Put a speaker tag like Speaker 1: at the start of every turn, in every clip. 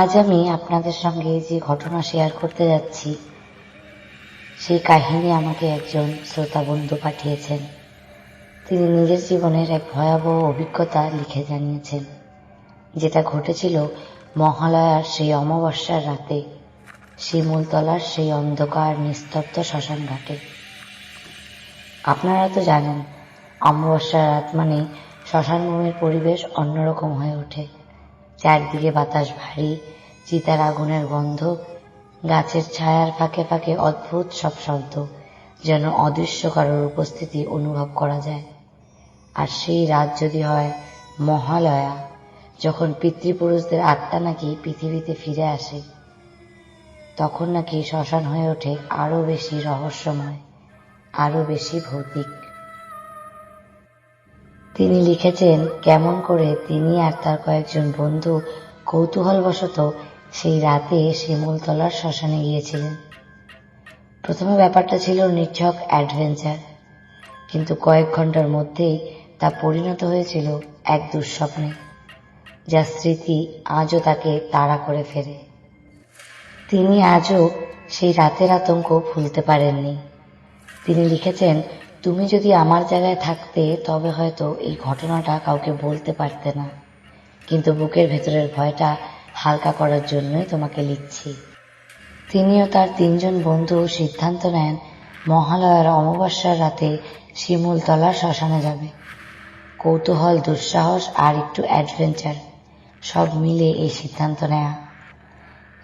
Speaker 1: আজ আমি আপনাদের সঙ্গে যে ঘটনা শেয়ার করতে যাচ্ছি, সেই কাহিনী আমাকে একজন শ্রোতা বন্ধু পাঠিয়েছেন। তিনি নিজের জীবনের এক ভয়াবহ অভিজ্ঞতা লিখে জানিয়েছেন, যেটা ঘটেছিল মহালয়ার সেই অমাবস্যার রাতে, শিমুলতলার সেই অন্ধকার নিস্তব্ধ শ্মশান ঘাটে আপনারা তো জানেন, অমাবস্যার রাত মানে শ্মশানভূমির পরিবেশ অন্যরকম হয়ে ওঠে। চারদিকে বাতাস ভারী, চিতার আগুনের গন্ধ, গাছের ছায়ার ফাঁকে ফাঁকে অদ্ভুত সব শব্দ, যেন অদৃশ্য কারোর উপস্থিতি অনুভব করা যায়। আর সেই রাত যদি হয় মহালয়া, যখন পিতৃপুরুষদের আত্মা নাকি পৃথিবীতে ফিরে আসে, তখন নাকি শ্মশান হয়ে ওঠে আরও বেশি রহস্যময়, আরও বেশি ভৌতিক। তিনি লিখেছেন, কেমন করে তিনি আর তার কয়েকজন বন্ধু কৌতূহলবশত সেই রাতে শিমুলতলার শ্মশানে গিয়েছিলেন। প্রথমে ব্যাপারটা ছিল নিছক অ্যাডভেঞ্চার, কিন্তু কয়েক ঘণ্টার মধ্যেই তা পরিণত হয়েছিল এক দুঃস্বপ্নে, যা স্মৃতি আজও তাকে তাড়া করে ফেরে। তিনি আজও সেই রাতের আতঙ্ক ভুলতে পারেননি। তিনি লিখেছেন তুমি যদি আমার জায়গায় থাকতে, তবে হয়তো এই ঘটনাটা কাউকে বলতে পারতে না। কিন্তু বুকের ভেতরের ভয়টা হালকা করার জন্যই তোমাকে লিখছি। তিনিও তার তিনজন বন্ধু সিদ্ধান্ত নেন, মহালয়ার অমাবস্যার রাতে শিমুলতলার শ্মশানে যাবে। কৌতূহল, দুঃসাহস আর একটু অ্যাডভেঞ্চার সব মিলে এই সিদ্ধান্ত নেয়া।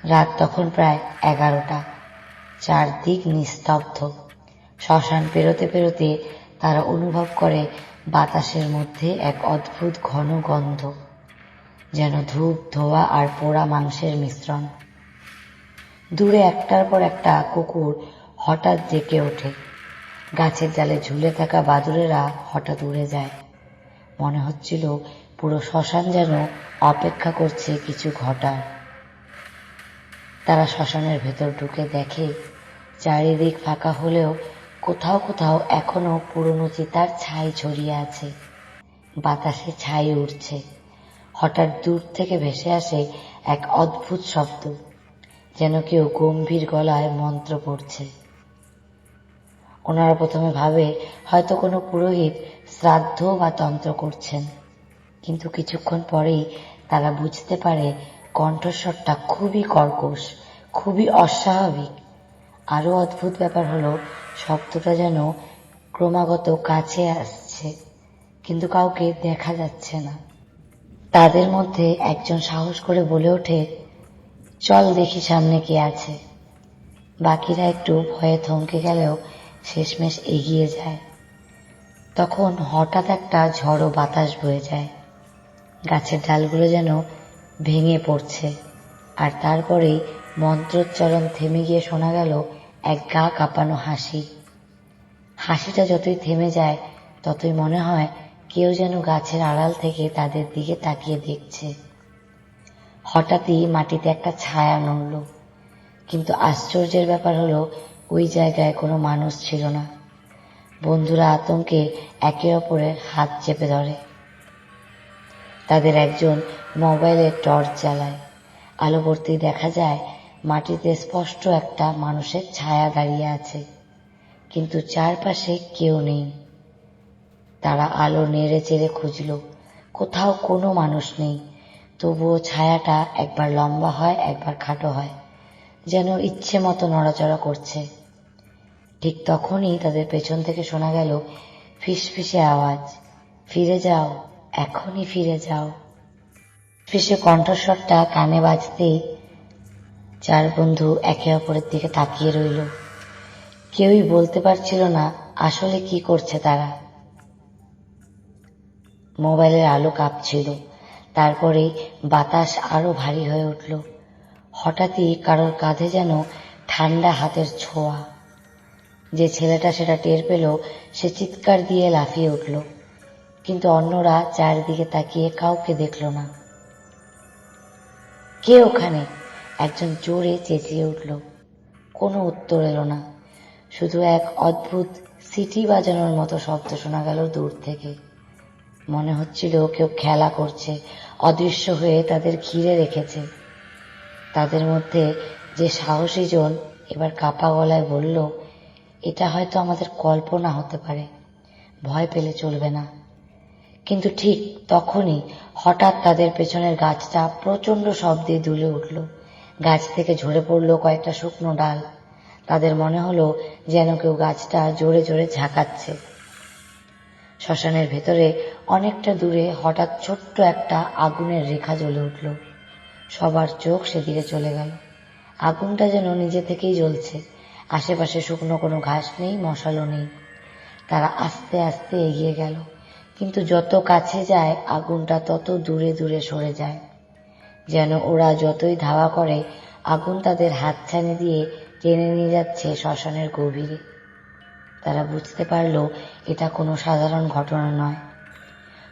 Speaker 1: রাত তখন প্রায় এগারোটা, চারদিক নিস্তব্ধ। শ্মশান পেরোতে পেরোতে তারা অনুভব করে বাতাসের মধ্যে এক অদ্ভুত ঘন গন্ধ, যেন ধূপ, ধোয়া আর পোড়া মাংসের মিশ্রণ। দূরে একটার পর একটা কুকুর হঠাৎ জেগে ওঠে। গাছের জালে ঝুলে থাকা বাদুড়েরা হঠাৎ উড়ে যায়। মনে হচ্ছিল পুরো শ্মশান যেন অপেক্ষা করছে কিছু ঘটার। তারা শ্মশানের ভেতর ঢুকে দেখে, চারিদিক ফাঁকা হলেও কোথাও কোথাও এখনও পুরনো চিতার ছাই ছড়িয়ে আছে। বাতাসে ছাই উঠছে হঠাৎ দূর থেকে ভেসে আসে এক অদ্ভুত শব্দ, যেন কেউ গম্ভীর গলায় মন্ত্র পড়ছে। ওনারা প্রথমে ভাবে হয়তো কোনো পুরোহিত শ্রাদ্ধ বা তন্ত্র করছেন, কিন্তু কিছুক্ষণ পরেই তারা বুঝতে পারে কণ্ঠস্বরটা খুবই কর্কশ, খুবই অস্বাভাবিক। আরও অদ্ভুত ব্যাপার হলো শব্দটা যেন ক্রমাগত কাছে আসছে, কিন্তু কাউকে দেখা যাচ্ছে না। তাদের মধ্যে একজন সাহস করে বলে ওঠে, চল দেখি সামনে কে আছে। বাকিরা একটু ভয়ে থমকে গেলেও শেষমেশ এগিয়ে যায়। তখন হঠাৎ একটা ঝড়ো বাতাস বয়ে যায়। গাছের ডালগুলো যেন ভেঙে পড়ছে, আর তারপরেই মন্ত্রোচ্চারণ থেমে গিয়ে শোনা গেল এক গা কাঁপানো হাসি। হাসিটা যতই থেমে যায়, ততই মনে হয় কেউ যেন গাছের আড়াল থেকে তাদের দিকে তাকিয়ে দেখছে। হঠাৎই মাটিতে একটা ছায়া নড়ল। কিন্তু আশ্চর্যের ব্যাপার হলো, ওই জায়গায় কোনো মানুষ ছিল না। বন্ধুরা আতঙ্কে একে অপরের হাত চেপে ধরে। তাদের একজন মোবাইলে টর্চ জ্বালায়। আলো পড়তেই দেখা যায় মাটিতে স্পষ্ট একটা মানুষের ছায়া দাঁড়িয়ে আছে, কিন্তু চারপাশে কেউ নেই। তারা আলো নেড়ে চেড়ে খুঁজল, কোথাও কোনো মানুষ নেই, তবুও ছায়াটা একবার লম্বা হয়, একবার খাটো হয়, যেন ইচ্ছে মতো নড়াচড়া করছে। ঠিক তখনই তাদের পেছন থেকে শোনা গেল ফিসফিসে আওয়াজ, ফিরে যাও, এখনই ফিরে যাও। ফিসে কণ্ঠস্বরটা কানে বাজতেই চার বন্ধু একে অপরের দিকে তাকিয়ে রইল। কেউই বলতে পারছিল না আসলে কি করছে তারা। মোবাইলের আলো কাঁপছিল তারপরে বাতাস আরও ভারী হয়ে উঠল। হঠাৎই কারোর কাঁধে যেন ঠান্ডা হাতের ছোঁয়া। যে ছেলেটা সেটা টের পেল, সে চিৎকার দিয়ে লাফিয়ে উঠল। কিন্তু অন্যরা চারিদিকে তাকিয়ে কাউকে দেখল না। কে ওখানে? একজন জোরে চেঁচিয়ে উঠল। কোনো উত্তর এলো না। শুধু এক অদ্ভুত সিটি বাজানোর মতো শব্দ শোনা গেল দূর থেকে। মনে হচ্ছিল কেউ খেলা করছে, অদৃশ্য হয়ে তাদের ঘিরে রেখেছে। তাদের মধ্যে যে সাহসী জন এবার কাপা গলায় বলল, এটা হয়তো আমাদের কল্পনা হতে পারে। ভয় পেলে চলবে না। কিন্তু ঠিক তখনই হঠাৎ তাদের পেছনের গাছটা প্রচণ্ড শব্দে দুলে উঠল। গাছ থেকে ঝরে পড়ল কয়েকটা শুকনো ডাল। তাদের মনে হলো যেন কেউ গাছটা জোরে জোরে ঝাঁকাচ্ছে। শ্মশানের ভেতরে অনেকটা দূরে হঠাৎ ছোট্ট একটা আগুনের রেখা জ্বলে উঠল। সবার চোখ সেদিকে চলে গেল। আগুনটা যেন নিজে থেকেই জ্বলছে। আশেপাশে শুকনো কোনো ঘাস নেই, মশালও নেই। তারা আস্তে আস্তে এগিয়ে গেল। কিন্তু যত কাছে যায়, আগুনটা তত দূরে দূরে সরে যায়। যেন ওরা যতই ধাওয়া করে, আগুন তাদের হাত হাতছানি দিয়ে টেনে নিয়ে যাচ্ছে শ্মশানের গভীরে। তারা বুঝতে পারল এটা কোনো সাধারণ ঘটনা নয়।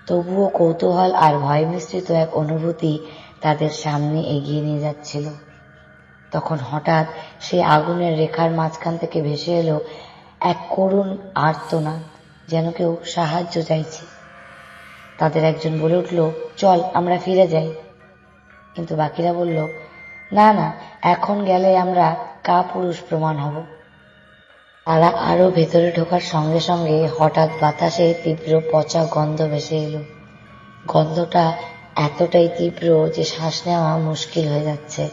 Speaker 1: তবুও কৌতূহল আর ভয় মিশ্রিত এক অনুভূতি তাদের সামনে এগিয়ে নিয়ে যাচ্ছিল। তখন হঠাৎ সেই আগুনের রেখার মাঝখান থেকে ভেসে এলো এক করুণ আর্তনাদ, যেন কেউ সাহায্য চাইছে। তাদের একজন বলে উঠল, চল, আমরা ফিরে যাই। কিন্তু বাকিরা বলল, না না, এখন গেলে আমরা কা পুরুষ প্রমাণ হব। তারা আরও ভেতরে ঢোকার সঙ্গে সঙ্গে হঠাৎ বাতাসে তীব্র পচা গন্ধ ভেসে এলো। গন্ধটা এতটাই তীব্র যে শ্বাস নেওয়া মুশকিল হয়ে যাচ্ছে।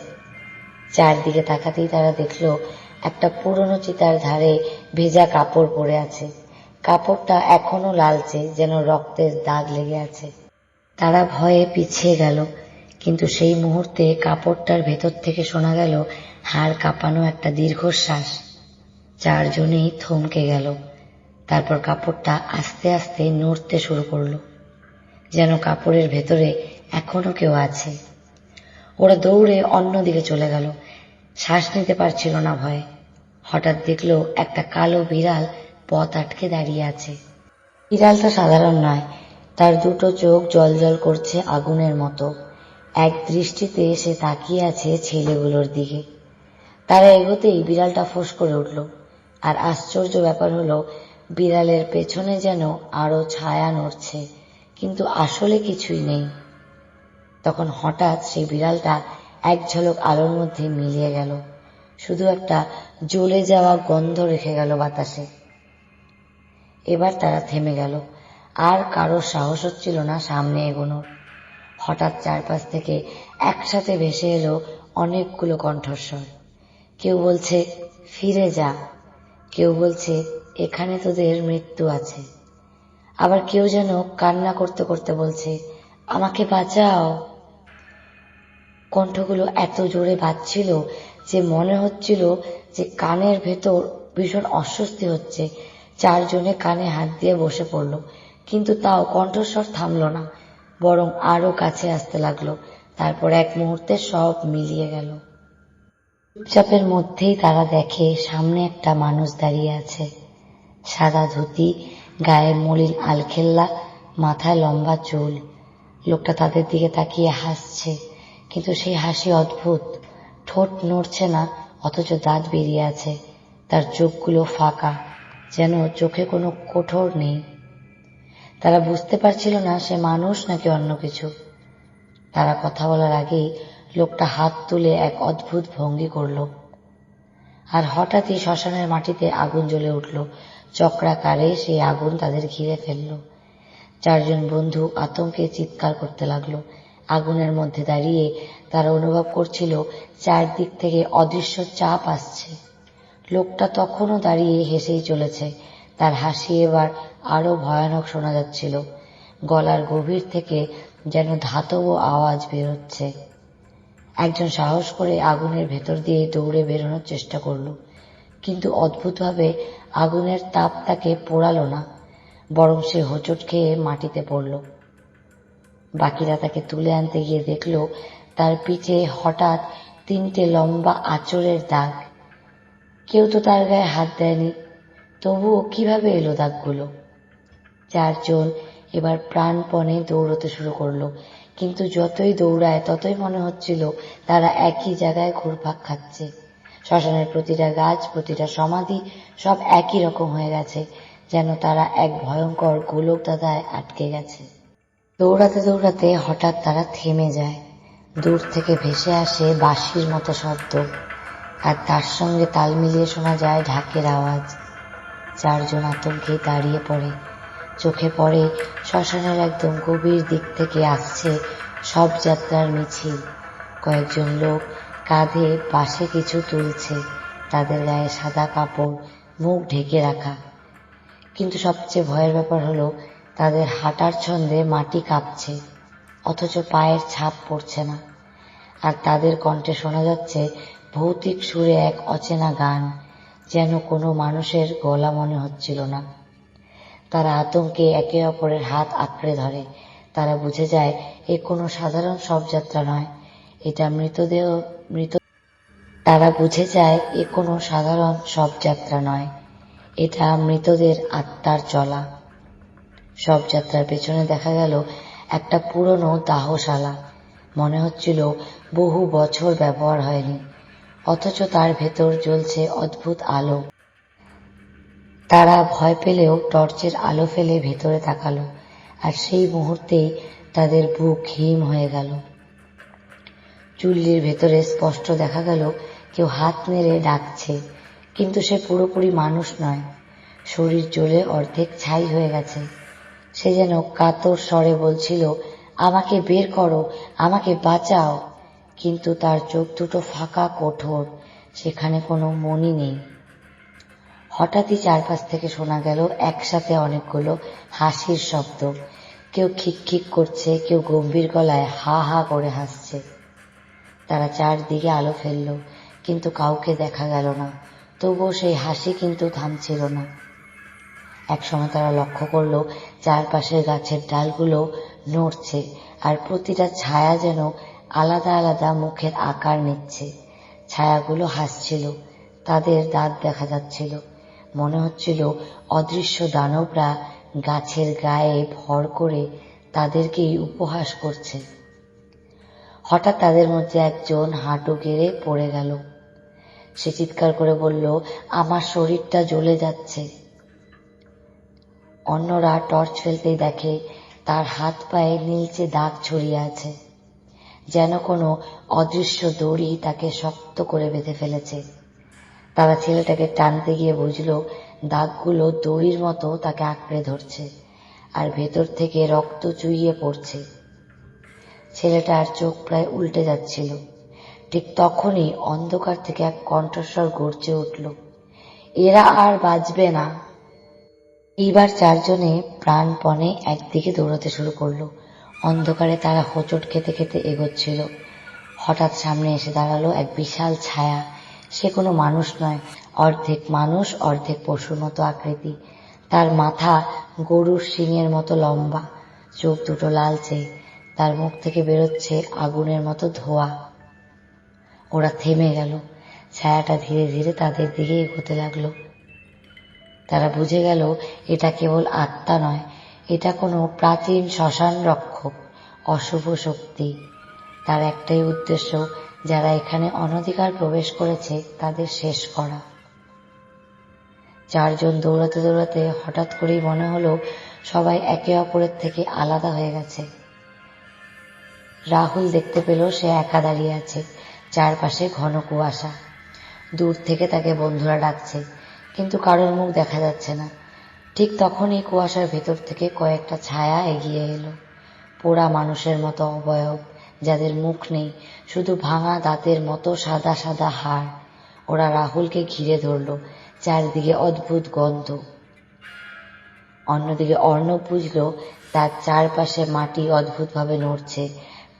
Speaker 1: চারদিকে তাকাতেই তারা দেখল, একটা পুরনো চিতার ধারে ভেজা কাপড় পরে আছে। কাপড়টা এখনও লালচে, যেন রক্তের দাগ লেগে আছে। তারা ভয়ে পিছিয়ে গেল। কিন্তু সেই মুহূর্তে কাপড়টার ভেতর থেকে শোনা গেল হাড় কাঁপানো একটা দীর্ঘশ্বাস। চারজনেই থমকে গেল। তারপর কাপড়টা আস্তে আস্তে নড়তে শুরু করল। যেন কাপড়ের ভেতরে এখনও কেউ আছে। ওরা দৌড়ে অন্যদিকে চলে গেল। শ্বাস নিতে পারছিল না ভয়ে। হঠাৎ দেখল একটা কালো বিড়াল পথ আটকে দাঁড়িয়ে আছে। বিড়ালটা সাধারণ নয়, তার দুটো চোখ জল জল করছে আগুনের মতো। এক দৃষ্টিতে সে তাকিয়ে আছে ছেলেগুলোর দিকে। তারা এগোতেই বিড়ালটা ফোঁস করে উঠল। আর আশ্চর্য ব্যাপার হলো, বিড়ালের পেছনে যেন আরও ছায়া নড়ছে, কিন্তু আসলে কিছুই নেই। তখন হঠাৎ সেই বিড়ালটা এক ঝলক আলোর মধ্যে মিলিয়ে গেল। শুধু একটা জ্বলে যাওয়া গন্ধ রেখে গেল বাতাসে। এবার তারা থেমে গেল। আর কারোর সাহস হচ্ছিল না সামনে এগোনোর। হঠাৎ চারপাশ থেকে একসাথে ভেসে এলো অনেকগুলো কণ্ঠস্বর। কেউ বলছে, ফিরে যা। কেউ বলছে, এখানে তোদের মৃত্যু আছে। আবার কেউ যেন কান্না করতে করতে বলছে, আমাকে বাঁচাও। কণ্ঠগুলো এত জোরে বাজছিল যে মনে হচ্ছিল যে কানের ভেতর ভীষণ অস্বস্তি হচ্ছে। চারজনে কানে হাত দিয়ে বসে পড়ল, কিন্তু তাও কণ্ঠস্বর থামল না। বরং আরও কাছে আসতে লাগল। তারপর এক মুহূর্তে সব মিলিয়ে গেল। চুপচাপের মধ্যেই তারা দেখে সামনে একটা মানুষ দাঁড়িয়ে আছে। সাদা ধুতি, গায়ে মলিন আলখেল্লা, মাথায় লম্বা চুল। লোকটা তাদের দিকে তাকিয়ে হাসছে, কিন্তু সেই হাসি অদ্ভুত। ঠোঁট নড়ছে না, অথচ দাঁত বেরিয়ে আছে। তার চোখগুলো ফাঁকা, যেন চোখে কোনো কঠোর নেই। তারা বুঝতে পারছিল না সে মানুষ নাকি অন্য কিছু। তারা কথা বলার আগেই লোকটা হাত তুলে এক অদ্ভুত ভঙ্গি করল। আর হঠাৎই শ্মশানের মাটিতে আগুন জ্বলে উঠল। চক্রাকারে সেই আগুন তাদের ঘিরে ফেলল। চারজন বন্ধু আতঙ্কে চিৎকার করতে লাগল। আগুনের মধ্যে দাঁড়িয়ে তারা অনুভব করছিল চারদিক থেকে অদৃশ্য চাপ আসছে। লোকটা তখনও দাঁড়িয়ে হেসেই চলেছে। তার হাসি এবার আরও ভয়ানক শোনা যাচ্ছিল। গলার গভীর থেকে যেন ধাতব আওয়াজ বেরোচ্ছে। একজন সাহস করে আগুনের ভেতর দিয়ে দৌড়ে বেরোনোর চেষ্টা করল, কিন্তু অদ্ভুতভাবে আগুনের তাপ তাকে পোড়ালো না, বরং সে হোঁচট খেয়ে মাটিতে পড়ল। বাকিরা তাকে তুলে আনতে গিয়ে দেখল, তার পিঠে হঠাৎ তিনটে লম্বা আঁচড়ের দাগ। কেউ তো তার গায়ে হাত দেয়নি তবুও কীভাবে এলো দাগগুলো? চারজন এবার প্রাণপণে দৌড়তে শুরু করল। কিন্তু যতই দৌড়ায়, ততই মনে হচ্ছিল তারা একই জায়গায় ঘুরপাক খাচ্ছে। শ্মশানের প্রতিটা গাছ, প্রতিটা সমাধি সব একই রকম হয়ে গেছে, যেন তারা এক ভয়ঙ্কর গোলক দাদায় আটকে গেছে। দৌড়াতে দৌড়াতে হঠাৎ তারা থেমে যায়। দূর থেকে ভেসে আসে বাঁশির মতো শব্দ, আর তার সঙ্গে তাল মিলিয়ে শোনা যায় ঢাকের আওয়াজ। চারজন আতঙ্কে দাঁড়িয়ে পড়ে। চোখে পড়ে শ্মশানের একদম গভীর দিক থেকে আসছে সব যাত্রার মিছিল। কয়েকজন লোক কাঁধে পাশে কিছু তুলছে, তাদের গায়ে সাদা কাপড়, মুখ ঢেকে রাখা। কিন্তু সবচেয়ে ভয়ের ব্যাপার হলো, তাদের হাঁটার ছন্দে মাটি কাঁপছে, অথচ পায়ের ছাপ পড়ছে না। আর তাদের কণ্ঠে শোনা যাচ্ছে ভৌতিক সুরে এক অচেনা গান। যেন কোনো মানুষের গলা মনে হচ্ছিল না। তারা আতঙ্কে একে অপরের হাত আঁকড়ে ধরে। তারা বুঝে যায়, এ কোনো সাধারণ শবযাত্রা নয়। এটা মৃতদেহ, মৃত তারা বুঝে যায়, এ কোনো সাধারণ শবযাত্রা নয়। এটা মৃতদের আত্মার চলা। শবযাত্রার পেছনে দেখা গেল একটা পুরনো দাহশালা। মনে হচ্ছিল বহু বছর ব্যবহার হয়নি। অথচ তার ভেতর জ্বলছে অদ্ভুত আলো। তারা ভয় পেলেও টর্চের আলো ফেলে ভেতরে তাকালো, আর সেই মুহূর্তেই তাদের বুক হিম হয়ে গেল। চুল্লির ভেতরে স্পষ্ট দেখা গেল, কেউ হাত নেড়ে ডাকছে, কিন্তু সে পুরোপুরি মানুষ নয়। শরীর জ্বলে অর্ধেক ছাই হয়ে গেছে। সে যেন কাতর স্বরে বলছিল, আমাকে বের করো, আমাকে বাঁচাও। কিন্তু তার চোখ দুটো ফাঁকা, কঠোর। সেখানে কোনো মনি নেই। হঠাৎই চারপাশ থেকে শোনা গেল একসাথে অনেকগুলো হাসির শব্দ। কেউ খিকখিক করছে, কেউ গম্ভীর গলায় হা হা করে হাসছে। তারা চারদিকে আলো ফেলল, কিন্তু কাউকে দেখা গেল না। তবুও সেই হাসি কিন্তু থামছিল না। একসময় তারা লক্ষ্য করল, চারপাশের গাছের ডালগুলো নড়ছে, আর প্রতিটা ছায়া যেন আলাদা আলাদা মুখের আকার নিচ্ছে। ছায়াগুলো হাসছিল, তাদের দাঁত দেখা যাচ্ছিল। মনে হচ্ছিল অদৃশ্য দানবরা গাছের গায়ে ভর করে তাদেরকেই উপহাস করছে। হঠাৎ তাদের মধ্যে একজন হাঁটু গেড়ে পড়ে গেল। সে চিৎকার করে বলল, আমার শরীরটা জ্বলে যাচ্ছে। অন্যরা টর্চ ফেলতেই দেখে তার হাত পায়ে নীলচে দাগ ছড়িয়ে আছে। যেন কোনো অদৃশ্য দড়ি তাকে শক্ত করে বেঁধে ফেলেছে। তারা ছেলেটাকে টানতে গিয়ে বুঝল, দাগগুলো দড়ির মতো তাকে আঁকড়ে ধরছে আর ভেতর থেকে রক্ত চুইয়ে পড়ছে। ছেলেটার চোখ প্রায় উল্টে যাচ্ছিল। ঠিক তখনই অন্ধকার থেকে এক কণ্ঠস্বর গর্জে উঠল, এরা আর বাঁচবে না। এইবার চারজনে প্রাণপণে একদিকে দৌড়াতে শুরু করল। অন্ধকারে তারা হোঁচট খেতে খেতে এগোচ্ছিল। হঠাৎ সামনে এসে দাঁড়াল এক বিশাল ছায়া। সে কোনো মানুষ নয়, অর্ধেক মানুষ, অর্ধেক পশুর মতো আকৃতি। তার মাথা গরুর শিঙের মতো লম্বা, চোখ দুটো লালচে। তার মুখ থেকে বেরোচ্ছে আগুনের মতো ধোয়া। ওরা থেমে গেল। ছায়াটা ধীরে ধীরে তাদের দিকে এগোতে লাগল। তারা বুঝে গেল, এটা কেবল আত্মা নয়, এটা কোনো প্রাচীন শ্মশান রক্ষক অশুভ শক্তি। তার একটাই উদ্দেশ্য, যারা এখানে অনধিকার প্রবেশ করেছে, তাদের শেষ করা। চারজন দৌড়াতে দৌড়াতে হঠাৎ করেই মনে হলো, সবাই একে অপরের থেকে আলাদা হয়ে গেছে। রাহুল দেখতে পেল, সে একা দাঁড়িয়ে আছে, চারপাশে ঘন কুয়াশা। দূর থেকে তাকে বন্ধুরা ডাকছে, কিন্তু কারোর মুখ দেখা যাচ্ছে না। ঠিক তখনই কুয়াশার ভেতর থেকে কয়েকটা ছায়া এগিয়ে এলো। পোড়া মানুষের মতো অবয়ব, যাদের মুখ নেই, শুধু ভাঙা দাঁতের মতো সাদা সাদা হাড়। ওরা রাহুলকে ঘিরে ধরল, চারিদিকে অদ্ভুত গন্ধ। অন্যদিকে অর্ণব বুঝল, তার চারপাশে মাটি অদ্ভুতভাবে নড়ছে।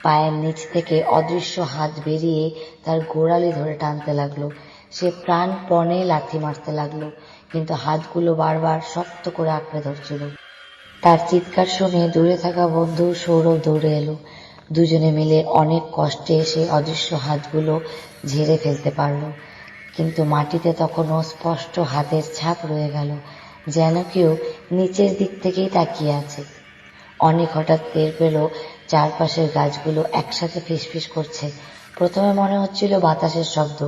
Speaker 1: পায়ের নিচ থেকে অদৃশ্য হাত বেরিয়ে তার গোড়ালি ধরে টানতে লাগল। সে প্রাণপণে লাথি মারতে লাগল, কিন্তু হাতগুলো বারবার শক্ত করে আঁকড়ে ধরছিল। তার চিৎকার শুনে দূরে থাকা বন্ধু সৌরভ দৌড়ে এলো। দুজনে মিলে অনেক কষ্টে এসে অদৃশ্য হাতগুলো ঝেড়ে ফেলতে পারল। কিন্তু মাটিতে তখনও স্পষ্ট হাতের ছাপ রয়ে গেল, যেন কেউ নিচের দিক থেকেই তাকিয়ে আছে। অনেক হঠাৎ টের পেল চারপাশের গাছগুলো একসাথে ফিসফিস করছে। প্রথমে মনে হচ্ছিল বাতাসের শব্দ,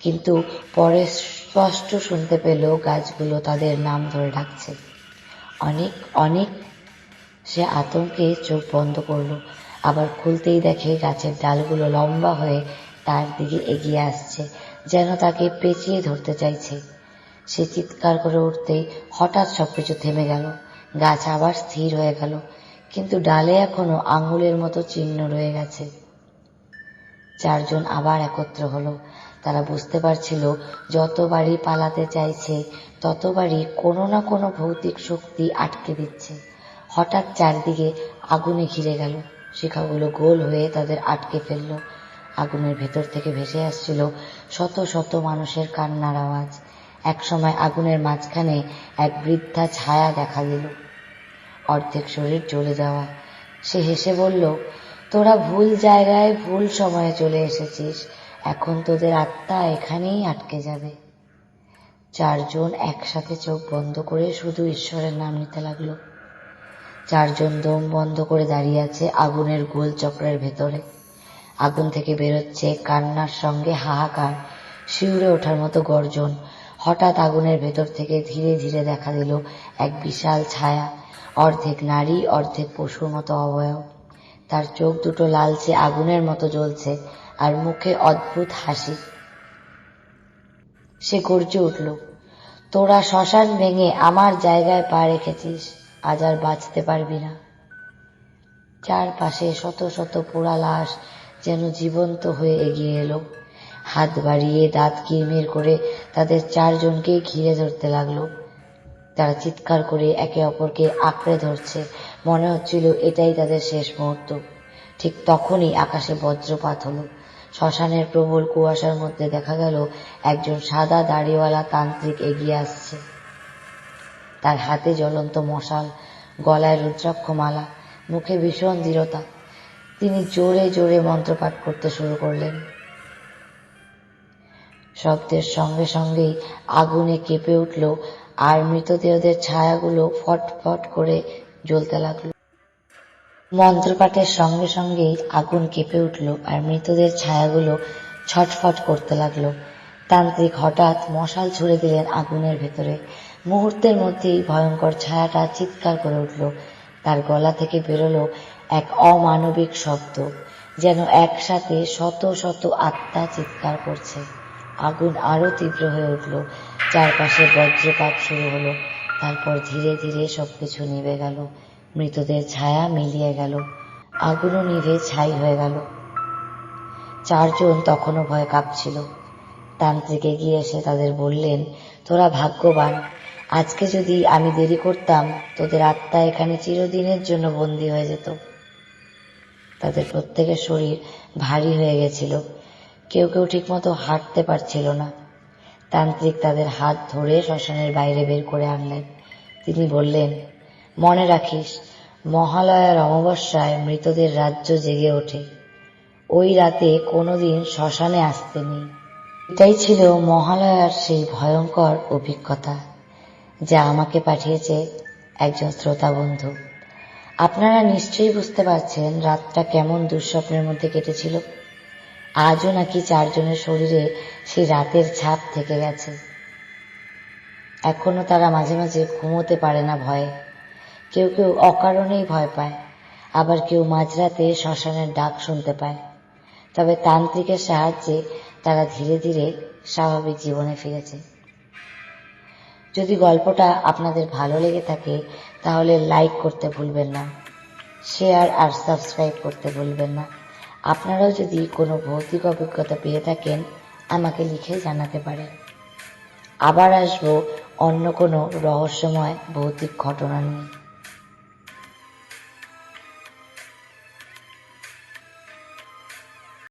Speaker 1: কিন্তু পরে স্পষ্ট শুনতে পেল গাছগুলো তাদের নাম ধরে ডাকছে। অনেক অনেক সে আতঙ্কে চোখ বন্ধ করল। আবার খুলতেই দেখে গাছের ডালগুলো লম্বা হয়ে তার দিকে এগিয়ে আসছে, যেন তাকে পেঁচিয়ে ধরতে চাইছে। সে চিৎকার করে উঠতেই হঠাৎ সবকিছু থেমে গেল। গাছ আবার স্থির হয়ে গেল, কিন্তু ডালে এখনও আঙুলের মতো চিহ্ন রয়ে গেছে। চারজন আবার একত্র হলো। তারা বুঝতে পারছিল যতবারই পালাতে চাইছে ততবারই কোনো না কোনো ভৌতিক শক্তি আটকে দিচ্ছে। হঠাৎ চারদিকে আগুনে ঘিরে গেল। শিখাগুলো গোল হয়ে তাদের আটকে ফেলল। আগুনের ভেতর থেকে ভেসে আসছিল শত শত মানুষের কান্নার আওয়াজ। একসময় আগুনের মাঝখানে এক বৃদ্ধা ছায়া দেখা দিল। অর্ধেক শরীর জ্বলে যাওয়া। সে হেসে বলল, তোরা ভুল জায়গায় ভুল সময়ে চলে এসেছিস। এখন তোদের আত্মা এখানেই আটকে যাবে। চারজন একসাথে চোখ বন্ধ করে শুধু ঈশ্বরের নাম নিতে লাগল। চারজন দম বন্ধ করে দাঁড়িয়ে আছে আগুনের গোল চক্রের ভেতরে। আগুন থেকে বেরোচ্ছে কান্নার সঙ্গে হাহাকার, শিউরে ওঠার মতো গর্জন। হঠাৎ আগুনের ভেতর থেকে ধীরে ধীরে দেখা দিল এক বিশাল ছায়া। অর্ধেক নারী, অর্ধেক পশুর মতো অবয়ব। তার চোখ দুটো লালচে আগুনের মতো জ্বলছে আর মুখে অদ্ভুত হাসি। সে গর্জে উঠল, তোরা শ্মশান ভেঙে আমার জায়গায় পা রেখেছিস, আজ আর বাঁচতে পারবি না। চারপাশে শত শত পোড়া লাশ যেন জীবন্ত হয়ে এগিয়ে এলো। হাত বাড়িয়ে দাঁত কিরমির করে তাদের চারজনকে ঘিরে ধরতে লাগল। তারা চিৎকার করে একে অপরকে আঁকড়ে ধরছে মনে হচ্ছিল এটাই তাদের শেষ মুহূর্ত। ঠিক তখনই আকাশে বজ্রপাত হলো। শ্মশানের প্রবল কুয়াশার মধ্যে দেখা গেল একজন সাদা দাড়িওয়ালা তান্ত্রিক এগিয়ে আসছে। তার হাতে জ্বলন্ত মশাল, গলায় রুদ্রাক্ষ মালা মুখে ভীষণ দৃঢ়তা। তিনি জোরে জোরে মন্ত্রপাঠ করতে শুরু করলেন। শব্দের সঙ্গে সঙ্গেই আগুনে কেঁপে উঠল আর মৃতদেহদের ছায়াগুলো ফটফট করে জ্বলতে লাগল। মন্ত্রপাঠের সঙ্গে সঙ্গেই আগুন কেঁপে উঠল আর মৃতদের ছায়াগুলো ছটফট করতে লাগল। তান্ত্রিক হঠাৎ মশাল ছুড়ে দিলেন আগুনের ভেতরে। মুহূর্তের মধ্যেই ভয়ঙ্কর ছায়াটা চিৎকার করে উঠল। তার গলা থেকে বেরোলো এক অমানবিক শব্দ, যেন একসাথে শত শত আত্মা চিৎকার করছে। আগুন আরও তীব্র হয়ে উঠল। চারপাশে বজ্রপাত শুরু হলো। তারপর ধীরে ধীরে সবকিছু নিভে গেল। মৃতদের ছায়া মিলিয়ে গেল। আগুনও নিভে ছাই হয়ে গেল। চারজন তখনও ভয় কাঁপছিল। তান্ত্রিক এগিয়ে এসে তাদের বললেন, তোরা ভাগ্যবান। আজকে যদি আমি দেরি করতাম, তোদের আত্মা এখানে চিরদিনের জন্য বন্দী হয়ে যেত। তাদের প্রত্যেকের শরীর ভারী হয়ে গেছিল। কেউ কেউ ঠিকমতো হাঁটতে পারছিল না। তান্ত্রিক তাদের হাত ধরে শ্মশানের বাইরে বের করে আনলেন। তিনি বললেন, মনে রাখিস, মহালয়ার অমাবস্যায় মৃতদের রাজ্য জেগে ওঠে। ওই রাতে কোনোদিন শ্মশানে আসতে নেই। এটাই ছিল মহালয়ার সেই ভয়ঙ্কর অভিজ্ঞতা, যা আমাকে পাঠিয়েছে একজন শ্রোতা বন্ধু। আপনারা নিশ্চয়ই বুঝতে পারছেন রাতটা কেমন দুঃস্বপ্নের মধ্যে কেটেছিল। আজও নাকি চারজনের শরীরে সেই রাতের ছাপ থেকে গেছে। এখনও তারা মাঝে মাঝে ঘুমোতে পারে না ভয়ে। কেউ কেউ অকারণেই ভয় পায়, আবার কেউ মাঝরাতে শ্মশানের ডাক শুনতে পায়। তবে তান্ত্রিকের সাহায্যে তারা ধীরে ধীরে স্বাভাবিক জীবনে ফিরেছে। যদি গল্পটা আপনাদের ভালো লেগে থাকে, তাহলে লাইক করতে ভুলবেন না, শেয়ার আর সাবস্ক্রাইব করতে ভুলবেন না। আপনারাও যদি কোনো ভৌতিক অভিজ্ঞতা পেয়ে থাকেন আমাকে লিখে জানাতে পারে। আবার আসব অন্য কোনো রহস্যময় ভৌতিক ঘটনা নিয়ে।